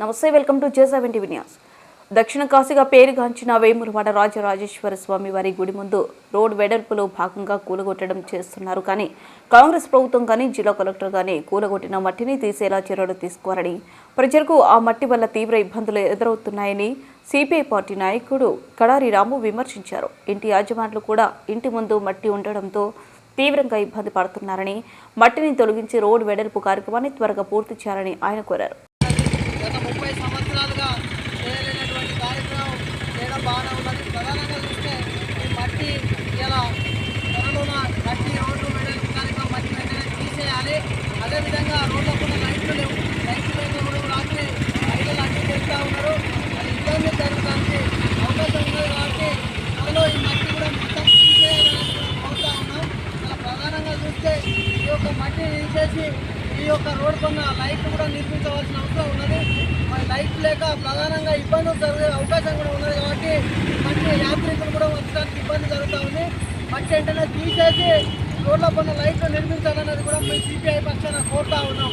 నమస్తే welcome to J seventy news. దక్షిణ కాశీగా పేరుగాంచిన వేములవాడ రాజరాజేశ్వర స్వామి వారి గుడి ముందు రోడ్ వెడల్పులో భాగంగా కూలగొట్టడం చేస్తున్నారు. కానీ కాంగ్రెస్ ప్రభుత్వం కానీ జిల్లా కలెక్టర్ కానీ కూలగొట్టిన మట్టిని తీసేలా చర్యలు తీసుకోవాలని ప్రజలకు ఆ మట్టి వల్ల తీవ్ర ఇబ్బందులు ఎదురవుతున్నాయని సిపిఐ పార్టీ నాయకుడు కడారి రాము విమర్శించారు. ఇంటి యాజమాన్లు కూడా ఇంటి ముందు మట్టి ఉండడంతో తీవ్రంగా ఇబ్బంది పడుతున్నారని మట్టిని తొలగించి రోడ్ వెడల్పు కార్యక్రమాన్ని త్వరగా పూర్తి చేయాలని ఆయన కోరారు. గత ముప్పై సంవత్సరాలుగా చేయలేనటువంటి కార్యక్రమం చేయడం బాగానే ఉన్నది. ప్రధానంగా చూస్తే ఈ మట్టి ఇలా త్వరలోన మట్టి రోడ్లు మెడల్ కార్యక్రమం మట్టి వెంటనే తీసేయాలి. అదేవిధంగా రోడ్లకు ఉన్న లైట్లు లేవు. లైట్లు లేకపోవడం రాత్రి లైట్లు అన్ని చేస్తూ ఉన్నారు. అది ఇబ్బంది జరగడానికి అవకాశం ఉన్నది కాబట్టి త్వరలో ఈ మట్టి కూడా మొత్తం తీసేయాలని కోరుతా ఉన్నాం. అలా ప్రధానంగా చూస్తే ఈ యొక్క మట్టిని తీసేసి ఈ యొక్క రోడ్ కొన్న లైట్ కూడా నిర్మించవలసిన అవసరం ఉన్నది. లైట్ లేక ప్రధానంగా ఇబ్బందులు జరిగే అవకాశం కూడా ఉన్నది కాబట్టి మట్టి యాత్రికులు కూడా వచ్చడానికి ఇబ్బంది జరుగుతూ ఉంది. మంచి వెంటనే తీసేసి రోడ్ల కొన్న లైట్లు నిర్మించాలన్నది కూడా మేము సిపిఐ పక్షాన కోరుతా ఉన్నాం.